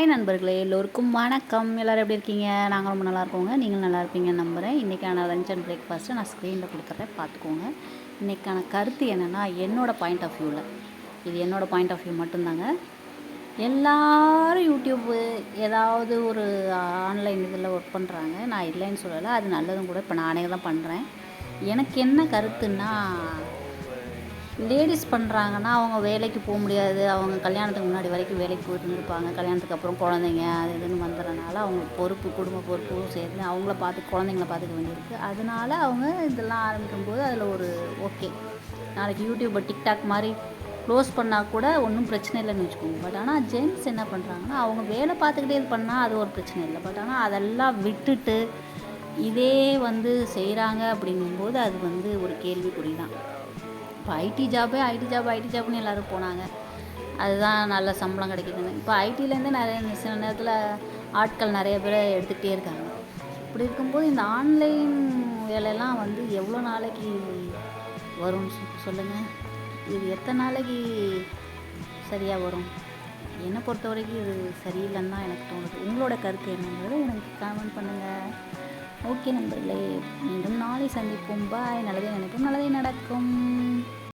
Hi நண்பர்களே எல்லோருக்கும் வணக்கம். எல்லோரும் எப்படி இருக்கீங்க? நாங்கள் ரொம்ப நல்லா இருக்கோங்க. நீங்கள் நல்லா இருப்பீங்கன்னு நம்புகிறேன் இன்றைக்கான லஞ்ச் அண்ட் பிரேக்ஃபாஸ்ட்டு நான் ஸ்க்ரீனில் கொடுத்துட்றேன் பார்த்துக்கோங்க. இன்றைக்கான கருத்து என்னென்னா என்னோடய பாயிண்ட் ஆஃப் வியூவில் இது என்னோடய பாயிண்ட் ஆஃப் வியூ மட்டும்தாங்க. எல்லாரும் யூடியூப்பு ஏதாவது ஒரு ஆன்லைன் இதில் ஒர்க் பண்ணுறாங்க நான் இல்லைன்னு சொல்லலை. அது நல்லதும் கூட. இப்போ நானே தான் பண்ணுறேன் எனக்கு என்ன கருத்துன்னா லேடிஸ் பண்ணுறாங்கன்னா அவங்க வேலைக்கு போக முடியாது. அவங்க கல்யாணத்துக்கு முன்னாடி வரைக்கும் வேலைக்கு போயிட்டு இருந்திருப்பாங்க. கல்யாணத்துக்கு அப்புறம் குழந்தைங்க அது இதுன்னு வந்துடுறனால அவங்களுக்கு பொறுப்பு குடும்ப பொறுப்பும் சேர்ந்து அவங்கள பார்த்து குழந்தைங்கள பார்த்துக்க வேண்டியிருக்கு. அதனால அவங்க இதெல்லாம் ஆரம்பிக்கும்போது அதில் ஒரு ஓகே நாளைக்கு யூடியூப்பை டிக்டாக் மாதிரி க்ளோஸ் பண்ணால் கூட ஒன்றும் பிரச்சனை இல்லைன்னு வச்சுக்கோங்க. பட் ஆனால் ஜென்ட்ஸ் என்ன பண்ணுறாங்கன்னா அவங்க வேலை பார்த்துக்கிட்டே இது பண்ணால் அது ஒரு பிரச்சனை இல்லை. பட் ஆனால் அதெல்லாம் விட்டுட்டு இதே வந்து செய்கிறாங்க அப்படிங்கும்போது அது வந்து ஒரு கேள்விக்குறி தான். இப்போ ஐடி ஜாபே ஐடி ஜாப் ஐடி ஜாப்னு எல்லோரும் போனாங்க. அதுதான் நல்ல சம்பளம் கிடைக்குதுன்னு. இப்போ ஐடியிலேருந்து நிறைய சில நேரத்தில் ஆட்கள் நிறைய பேர் எடுத்துக்கிட்டே இருக்காங்க. இப்படி இருக்கும்போது இந்த ஆன்லைன் வேலையெல்லாம் வந்து எவ்வளோ நாளைக்கு வரும்னு சொல்லுங்கள் இது எத்தனை நாளைக்கு சரியாக வரும்? என்னை பொறுத்த வரைக்கும் இது சரியில்லைன்னு தான் எனக்கு தோணுது. உங்களோட கருத்து என்னங்கிறது எனக்கு கமெண்ட் பண்ணுங்கள் ஓகே நண்பர்களே மீண்டும் நாளை சந்திப்போம். பாய் நல்லதே நினைப்போம். நல்லதே நடக்கும்.